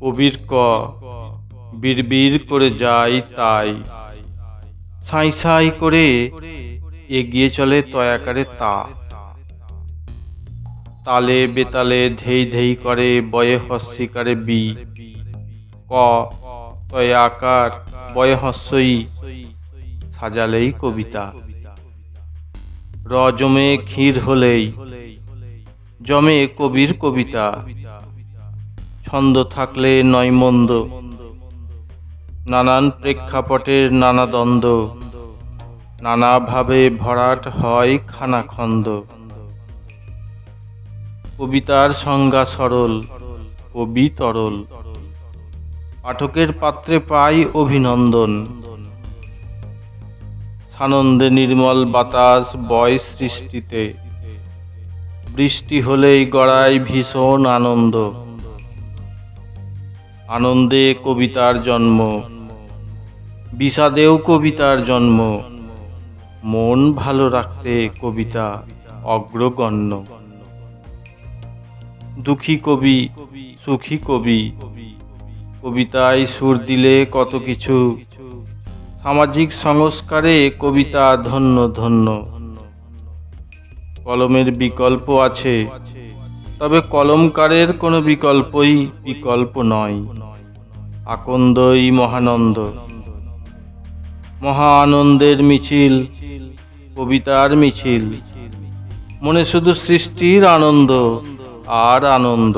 কবির ক। বিড়বির করে যাই তাই। সাই সাই করে এগিয়ে চলে তয়াকারে তা। তালে বেতালে ধেই ধেই করে বয়ে হস্যিকারে বি। ক তয় আকার বয়ে হস্যই সাজালেই কবিতা। র জমে ক্ষীর হলেই, জমে কবির কবিতা। ছন্দ থাকলে নয় মন্দ। নানান প্রেক্ষাপটের নানা দ্বন্দ্ব। নানাভাবে ভরাট হয় খানাখন্দ। কবিতার সংজ্ঞা সরল, কবি তরল। পাঠকের পাত্রে পাই অভিনন্দন। সানন্দে নির্মল বাতাস বয় সৃষ্টিতে। বৃষ্টি হলেই গড়ায় ভীষণ আনন্দ। আনন্দে কবিতার জন্ম, বিষাদেও কবিতার জন্ম, মন ভালো রাখতে কবিতা অগ্রগণ্য। দুঃখী কবি, সুখী কবি, কবিতায় সুর দিলে কত কিছু, সামাজিক সংস্কারে কবিতা ধন্য ধন্য। কলমের বিকল্প আছে তবে কলমকারের কোনো বিকল্পই বিকল্প নয়। আকন্দই মহানন্দ। মহা আনন্দের মিছিল, কবিতার মিছিল। মনে শুধু সৃষ্টির আনন্দ আর আনন্দ।